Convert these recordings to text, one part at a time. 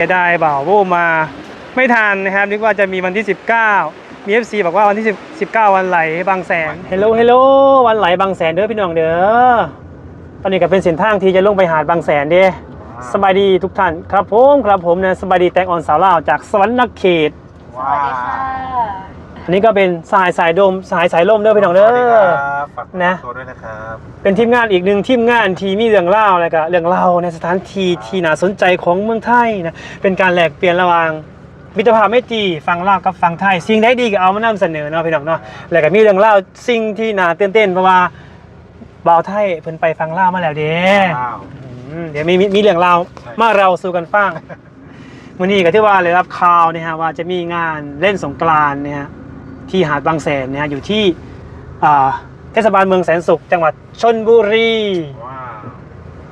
เสียดายบ่าวโวมาไม่ทันนะครับนึกว่าจะมีวันที่ 19 มี FC บอกว่าวันที่10 19 วันไหลบางแสนเฮลโลเฮลโลวันไหลบางแสนเด้อพี่น้องเด้อตอนนี้ก็เป็นเส้นทางที่จะลงไปหาดบางแสนเด้สบายดีทุกท่าน ครับผมครับผมนะสบายดีแตงออนสาวลาวจากสวรรค์นักเขตสวัสดีค่ะอั นนี้ก็เป็นสายสายดมสายสายลมเด้อพี่น้องเด้สวัสดีคอรับฝากนะ ตัวด้วยนะครับเป็นทีมงานอีกหนึ่งทีมงานที่มีเรื่องเล่าอะไรกับเรื่องเล่าในสถานที่ที่น่าสนใจของเมืองไทยนะเป็นการแลกเปลี่ยนระหว่างมิตรภาพไม่ตรีฟังเล่าวกับฟังไทย สิ่งได้ดีก็เอามานำเสนอเนาะพี่น้องเนาะแล้วก็มีเรื่องเล่าสิ่งที่น่าตื่นเต้นเพราะว่าบ่าวไทยเพิ่นไปฟังเล่าวมาแล้วเด้ว้าว อืมเดี๋ยวมีมีมีเรื่องเล่ามาเราสู่กันฟังวันนี้ก็ที่ว่าเลยรับข่าวเนี่ยฮะว่าจะมีงานเล่นสงกรานต์เนี่ยฮะ ที่หาดบางแสนเนี่ยฮะอยู่ที่อ่าเทศบาลเมืองแสนสุข จังหวัดชนบุรี ว้าว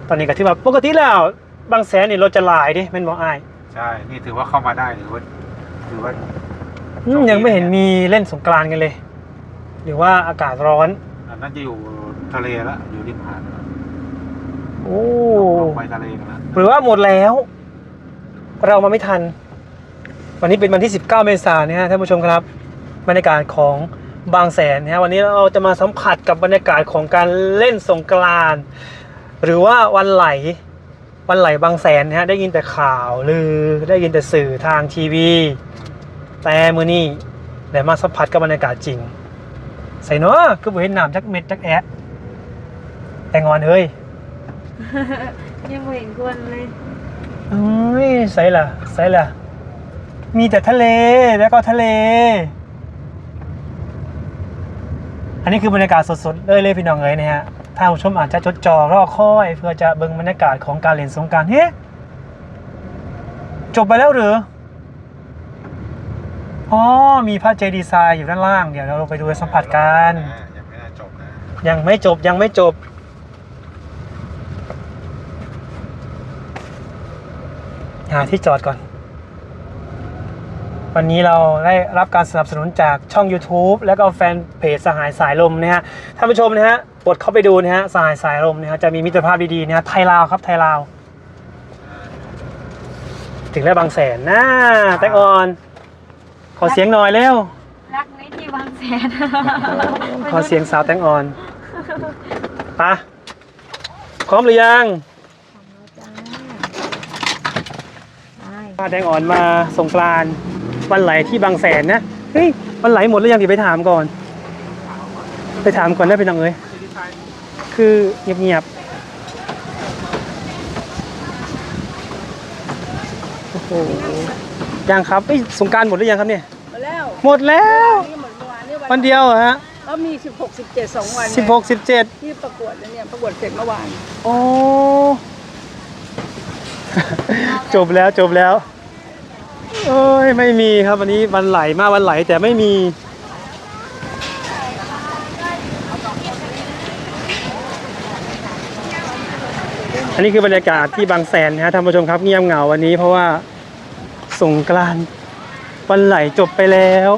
ตอนนี้ก็ที่ว่าปกติแล้วบางแสนนี่รถจะหลายดิแม่นบ่อายใช่ นี่ถือว่าเข้ามาได้หรือว่าถือว่าอืมยังไม่เห็นมีเล่นสงกรานต์กันเลย หรือว่าอากาศร้อน อันนั้นจะอยู่ทะเลแล้วอยู่ริมหาดแล้วโอ้ ลงไปทะเลกันแล้วหรือว่าหมดแล้ว เรามาไม่ทัน วันนี้เป็นวันที่ 19 เมษายนนะฮะท่านผู้ชมครับ บรรยากาศของบางแสนนะฮะวันนี้เราจะมาสัมผัสกับบรรยากาศของการเล่นสงกรานต์หรือว่าวันไหลวันไหลบางแสนนะฮะได้ยินแต่ข่าวลือได้ยินแต่สื่อทางทีวี แต่มือนี่ได้มาสัมผัสกับบรรยากาศจริง ใส่เนาะคือบ่เห็นน้ำจักเม็ดจักแอะแต่งอนเฮ้ยยังไม่เห็นควรเลยเอ้ยใส่ล่ะใส่ล่ะมีแต่ทะเลแล้วก็ทะเลอั นนี้คือบรรยากาศสดๆเลยเลยพี่น้องเอ๋ยนะฮะถ้าผู้ชมอาจจะจดจ่อรอคอย เพื่อจะเบิ่งบรรยากาศของการเล่นสงกรารเฮ้จบไปแล้วหรืออ๋อมีพระเจดีย์ทรายอยู่ด้านล่างเดี๋ยวเราลงไปดูสัมผัสกันยังไม่น่าจบนะยังไม่จบยังไม่จบหาที่จอดก่อน วันนี้เราได้รับการสนับสนุนจากช่อง YouTube แล้วก็แฟนเพจสหายสายลมนะฮะท่านผู้ชมนะฮะกดเข้าไปดูนะฮะสหายสายลมนะฮะจะมีมิตรภาพดีๆนะฮะไทยลาวครับไทยลาว ถึงแล้วบางแสนนะแตงออน ขอเสียงหน่อยเร็ว รักในที่บางแสนขอเสียงสาวแตงออนไปะพร้อมหรือยังพาแตงอ่อนมาสงกรานต์ วันไหลที่บางแสนนะเฮ้ยวันไหลหมดแล้วยังเดี๋ยวไปถามก่อน ไปถามก่อนได้เป็นยังเอ้ยคือเงียบๆโอ้โหยังครับเอ้ยสงกรารหมดหรือยังครับเนี่ยมาแล้วหมดแล้วนี่เหมือนเมื่อวานนี่วันเดียวเหรอฮะก็มี 16 17สองวันไงสิบหกสิบเจ็ดที่ประกวดแล้วเนี่ยประกวดเสร็จเมื่อวาน โอ้ จบแล้วจบแล้ว เอ้ยไม่มีครับวันนี้วันไหลมาวันไหลแต่ไม่มี อันนี้คือบรรยากาศที่บางแสนนะฮะท่านผู้ชมครับเงียบเหงาวันนี้เพราะว่าสงกรานต์วันไหลจบไปแล้ว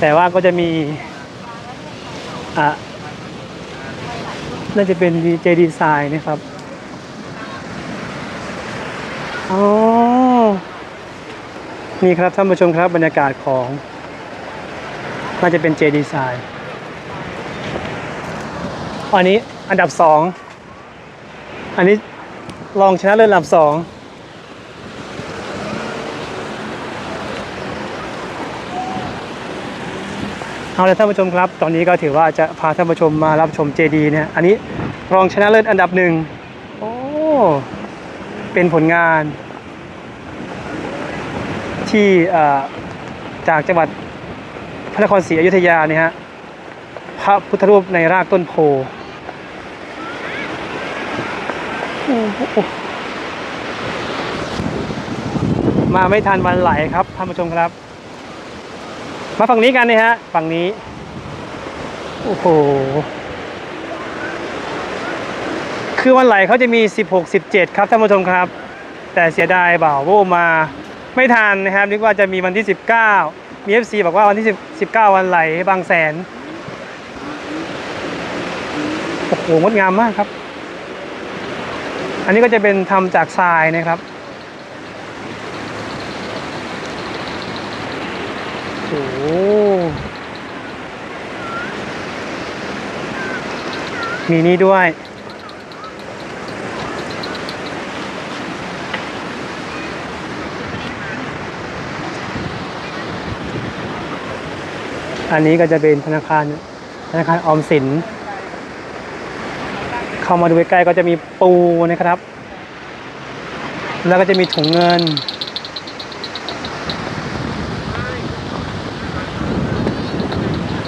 แต่ว่าก็จะมีอะน่าจะเป็น DJ Design นะครับ อ๋อ นี่ครับท่านผู้ชมครับบรรยากาศของน่าจะเป็น J Design อันนี้อันดับสอง อันนี้รองชนะเลิศอันดับสองเอาละท่านผู้ชมครับ ตอนนี้ก็ถือว่าจะพาท่านผู้ชมมารับชมเจดีเนี่ย อันนี้รองชนะเลิศอันดับหนึ่ง โอ้ เป็นผลงานที่จากจังหวัดพระนครศรีอยุธยาเนี่ยฮะพระพุทธรูปในรากต้นโพโมาไม่ทันวันไหลครับท่านผู้ชมครับ มาฝั่งนี้กันนะฮะฝั่งนี้ โอ้โห คือวันไหลเขาจะมี 16 17 ครับท่านผู้ชมครับ แต่เสียดายบ่าวโวมาไม่ทันนะครับนึกว่าจะมีวันที่ 19 มี FC บอกว่าวันที่10 19 วันไหลบางแสนโอ้โหงดงามมากครับ อันนี้ก็จะเป็นทำจากทรายนะครับโอ้มีนี่ด้วย อันนี้ก็จะเป็นธนาคารธนาคารออมสิน เข้ามาดูใกล้ๆก็จะมีปูนะครับ แล้วก็จะมีถุงเงิน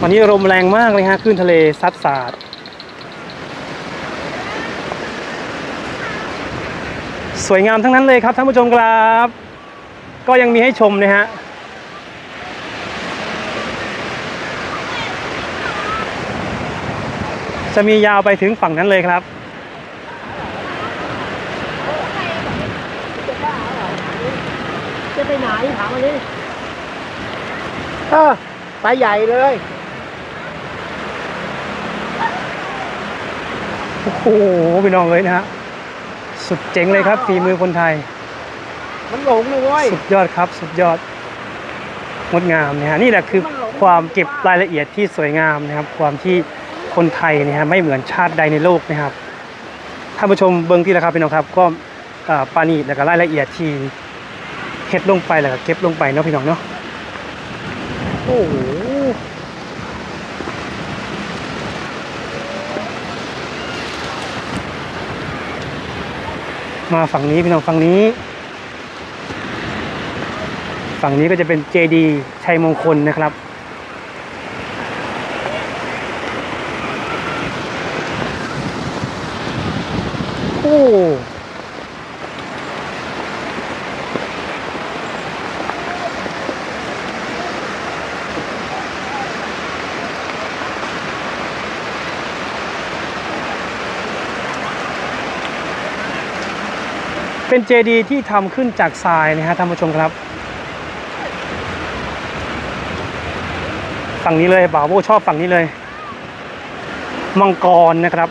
วันนี้ลมแรงมากเลยฮะคลื่นทะเลซัดสาดสวยงามทั้งนั้นเลยครับท่านผู้ชมครับ ก็ยังมีให้ชมนะฮะ จะมียาวไปถึงฝั่งนั้นเลยครับ จะไปไหนถามมาดิเออไปใหญ่เลยโอ้โหพี่น้องเลยนะฮะสุดเจ๋งเลยครับฝีมือคนไทย มันหลงเลยเว้ยสุดยอดครับสุดยอดงดงามนะฮะนี่แหละคือความเก็บรายละเอียดที่สวยงามนะครับ ความที่ คนไทยเนี่ยฮะไม่เหมือนชาติใดในโลกนะครับท่านผู้ชมเบิ้งที่แล้วครับพี่น้องครับก็อ่าปานีแล้วก็รายละเอียดที่เฮ็ดลงไปแล้วก็เก็บลงไปเนาะพี่น้องเนาะโอ้โหมาฝั่งนี้พี่น้องฝั่งนี้ ฝั่งนี้ก็จะเป็นเจดีชัยมงคลนะครับ เป็นเจดีที่ทำขึ้นจากทรายนะฮะท่านผู้ชมครับฝั่งนี้เลยบ่าวโบชอบฝั่งนี้เลย มังกรนะครับ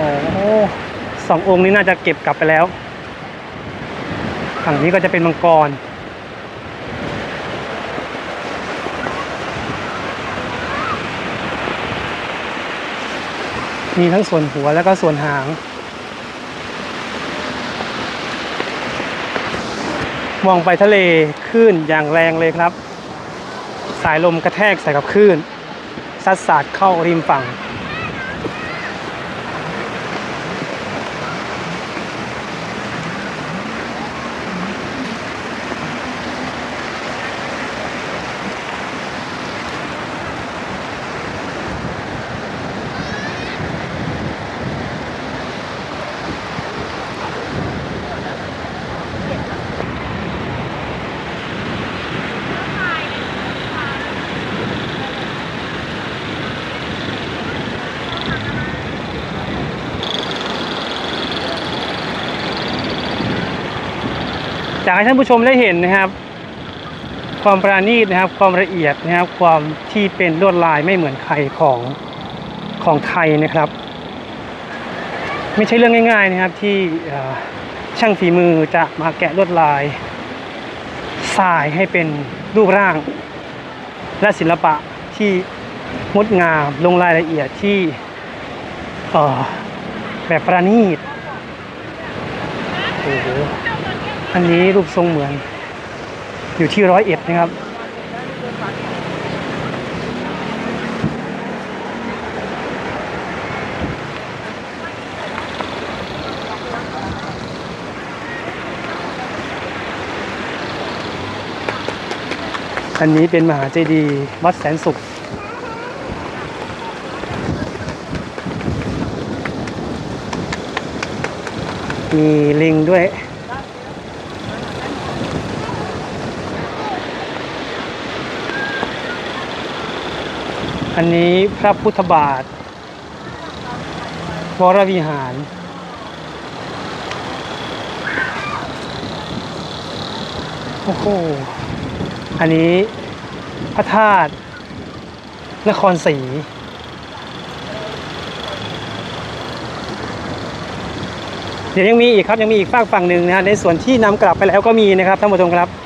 โอ้สององค์นี้น่าจะเก็บกลับไปแล้วฝั่งนี้ก็จะเป็นมังกร มีทั้งส่วนหัวแล้วก็ส่วนหาง มองไปทะเลคลื่นอย่างแรงเลยครับ สายลมกระแทกใส่กับคลื่นซัดสาดเข้าริมฝั่งากให้ท่านผู้ชมได้เห็นนะครับ ความประณีตนะครับ ความละเอียดนะครับ ความที่เป็นลวดลายไม่เหมือนใครของของไทยนะครับ ไม่ใช่เรื่องง่าย ๆนะครับที่ช่างฝีมือจะมาแกะลวดลายทรายให้เป็นรูปร่าง และศิลปะที่งดงามลงรายละเอียดที่แบบประณีตโอ้โห อันนี้รูปทรงเหมือน อยู่ที่ร้อยเอ็ดนะครับ อันนี้เป็นมหาเจดีย์วัดแสนสุขมีลิงด้วย อันนี้พระพุทธบาทวรวิหาร โอ้โห อันนี้พระธาตุนครศรีเดี๋ยวยังมีอีกครับยังมีอีกฝากฝั่งหนึ่งนะฮะในส่วนที่นำกลับไปแล้วก็มีนะครับท่านผู้ชมครับ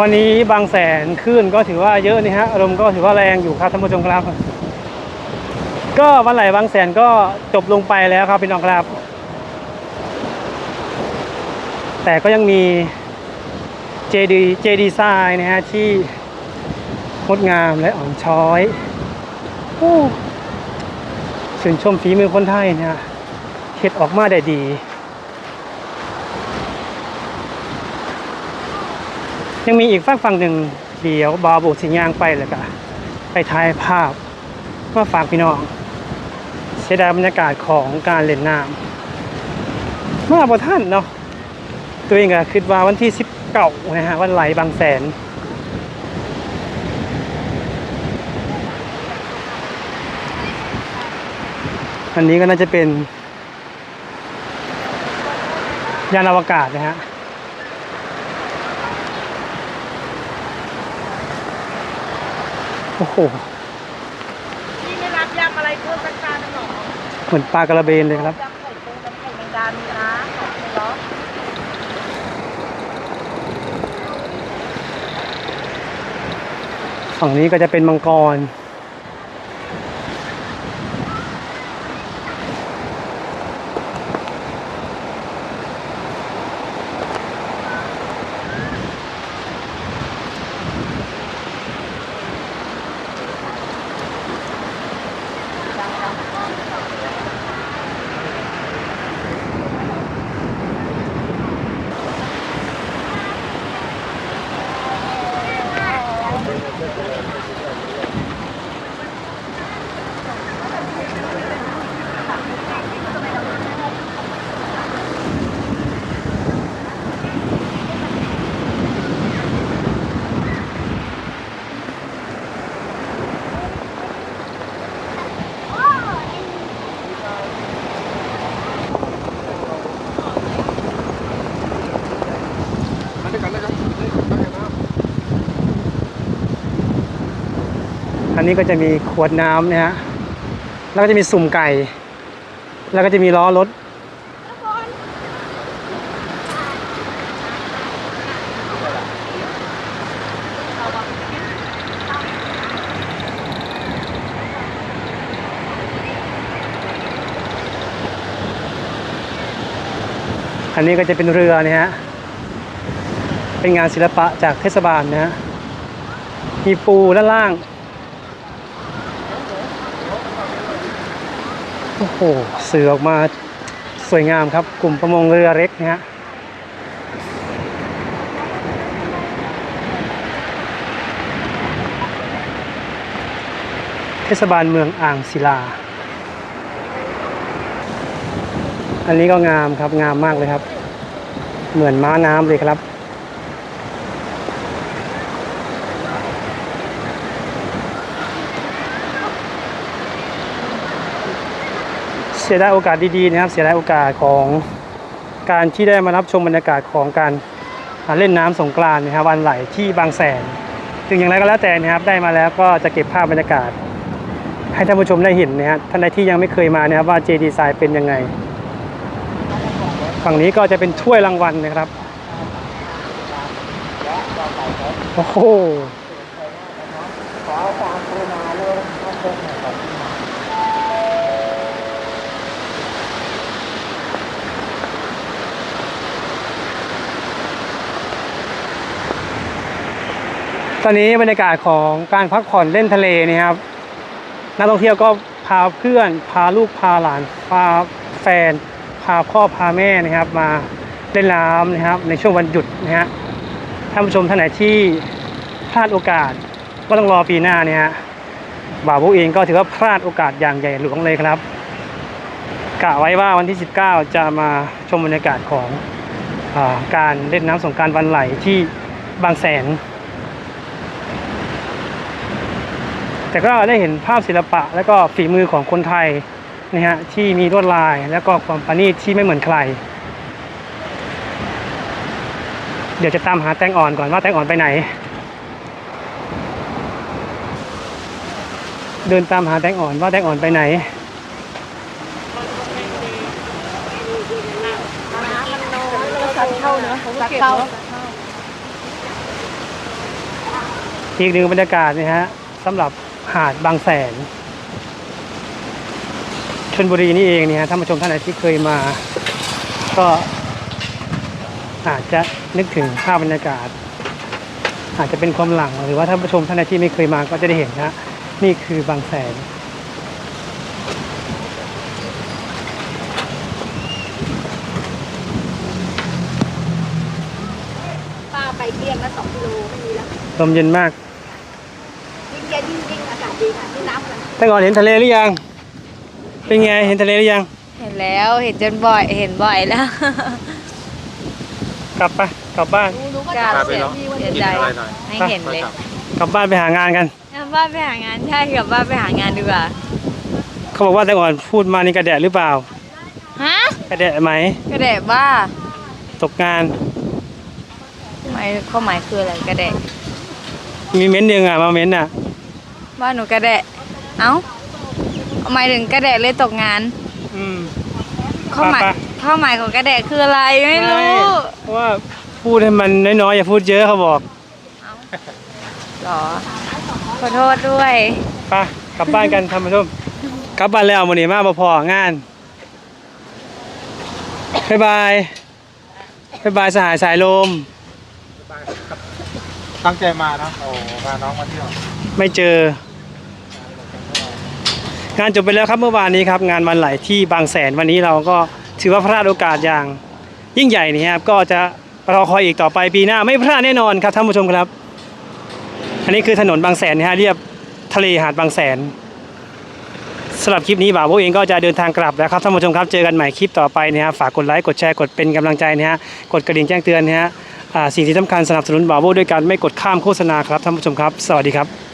วันนี้บางแสนขึ้นก็ถือว่าเยอะนี่ฮะอารมณ์ก็ถือว่าแรงอยู่ครับท่านผู้ชมครับ ก็วันไหลบางแสนก็จบลงไปแล้วครับพี่น้องครับ แต่ก็ยังมี JD JD ไซน์นะฮะที่งดงามและอ่อนช้อยโอ้ชื่นชมฝีมือคนไทยนะฮะเฮ็ดออกมาได้ดี ยังมีอีกฝากฝั่งหนึ่งเดี๋ยวบาวบุกสิยางไปเลยก็ไปถ่ายภาพมาฝากพี่น้องเสียดายบรรยากาศของการเล่นน้ำมาบ่ท่านเนาะตัวเองก็คิดว่าวันที่สิบเก้านะฮะวันไหลบางแสนอันนี้ก็น่าจะเป็นยานอวกาศนะฮะ โอ้โหนี่ไม่รับยำอะไรเพิ่มสักจานหนึ่งหรอเหมือนปลากระเบนเลยครับยำไข่ปูน้ำไข่แมงดามีนะขอบคุณเนาะฝั่งนี้ก็จะเป็นมังกร นนี้ก็จะมีขวดน้ำนะฮะ แล้วก็จะมีสุ่มไก่ แล้วก็จะมีล้อรถ อันนี้ก็จะเป็นเรือนะฮะ เป็นงานศิลปะจากเทศบาลนะฮะ มีปูด้านล่าง อ้โหเสือออกมาสวยงามครับ กลุ่มประมงเรือเล็กนะฮะเทศบาลเมืองอ่างศิลา อันนี้ก็งามครับงามมากเลยครับ เหมือนม้าน้ำเลยครับ เสียดายโอกาสดีๆนะครับ เสียดายโอกาสของการที่ได้มารับชมบรรยากาศของการเล่นน้ำสงกรานต์นะครับวันไหลที่บางแสนถึงอย่างไรก็แล้วแต่นะครับได้มาแล้วก็จะเก็บภาพบรรยากาศ ให้ท่านผู้ชมได้เห็นนะครับท่านใดที่ยังไม่เคยมานะครับว่าเจดีไซน์เป็นยังไง ฝั่งนี้ก็จะเป็นถ้วยรางวัลนะครับโอ้โห ขอความกรุณาเลยท่านเจ้าของ ตอนนี้บรรยากาศของการพักผ่อนเล่นทะเลนี่ครับนักท่องเที่ยวก็พาเพื่อน พาลูกพาหลาน พาแฟน พาพ่อพาแม่นะครับ มาเล่นน้ำนะครับ ในช่วงวันหยุดนะฮะท่านผู้ชมท่านไหนที่พลาดโอกาสก็ต้องรอปีหน้าเนี่ยฮะบ่าวบุเองก็ถือว่าพลาดโอกาสอย่างใหญ่หลวงเลยครับกะไว้ว่าวันที่ 19 จะมาชมบรรยากาศของอการเล่นน้ำสงการวันไหลที่บางแสน แต่ก็ได้เห็นภาพศิลปะ และก็ฝีมือของคนไทยนะฮะที่มีลวดลาย และก็ความประณีตที่ไม่เหมือนใคร เดี๋ยวจะตามหาแตงอ่อนก่อนว่าแตงอ่อนไปไหน เดินตามหาแตงอ่อนว่าแตงอ่อนไปไหนสักเข้าเนอะสักเข้าอีกหนึ่งบรรยากาศนะฮะสำหรับ หาดบางแสนชลบุรีนี่เองเนี่ยฮะท่านผู้ชมท่านไหนที่เคยมา ก็อาจจะนึกถึงภาพบรรยากาศ อาจจะเป็นความหลังหรือว่าท่านผู้ชมท่านใดที่ไม่เคยมาก็จะได้เห็นนะนี่คือบางแสนป้าไปเที่ยงละสองกิโลไม่มีแล้วลมเย็นมาก แต่ก่อนเห็นทะเลหรือยัง เป็นไงเห็นทะเลหรือยัง เห็นแล้วเห็นจนบ่อยเห็นบ่อยแล้ว กลับไปกลับบ้านกาพาไปเสียลองเสียกินใจอะไรหน่อยไม่เห็นเลยค่อยกลับกลับบ้านไปหางานกันกลับบ้านไปหางานใช่กลับบ้านไปหางานดีกว่าเขาบอกว่าแต่ก่อนพูดมานี่กระแดะหรือเปล่า ฮะกระแดะไหม กระเดะบ้าตกงานหมายข้อหมายคืออะไรกระเดะมีเม้นต์หนึ่งอะมาเม้นต์อะ บ้านหนูกระเดะ เอ้าหมายถึงกระเดะเลยตกงานอืม ข้อหมายไปข้อหมายของกระเดะคืออะไรไม่รู้ใช่เพราะว่าพูดให้มันน้อยๆอย่าพูดเยอะเขาบอกหรอ ขอโทษด้วย ไปกลับบ้านกันท่านผู้ชมกลับบ้านแล้วมันนี้มาบ่พองานบ๊ายบายบ๊ายบายสหายสายลม ตั้งใจมานะโอ้พาน้องมาเที่ยวไม่เจอ งานจบไปแล้วครับเมื่อวานนี้ครับ งานวันไหลที่บางแสนวันนี้เราก็ถือว่าพลาดโอกาสอย่าง ยิ่งใหญ่นี่ครับ ก็จะรอคอยอีกต่อไปปีหน้าไม่พลาดแน่นอนครับท่านผู้ชมครับ อันนี้คือถนนบางแสนนะฮะเรียบทะเลหาดบางแสนสำหรับคลิปนี้บ่าวโบเองก็จะเดินทางกลับแล้วครับท่านผู้ชมครับเจอกันใหม่คลิปต่อไปนะฮะฝากกดไลค์กดแชร์กดเป็นกำลังใจนะฮะกดกระดิ่งแจ้งเตือนนะฮะ สิ่งที่สำคัญสนับสนุนบาโบด้วยการไม่กดข้ามโฆษณาครับท่านผู้ชมครับ สวัสดีครับ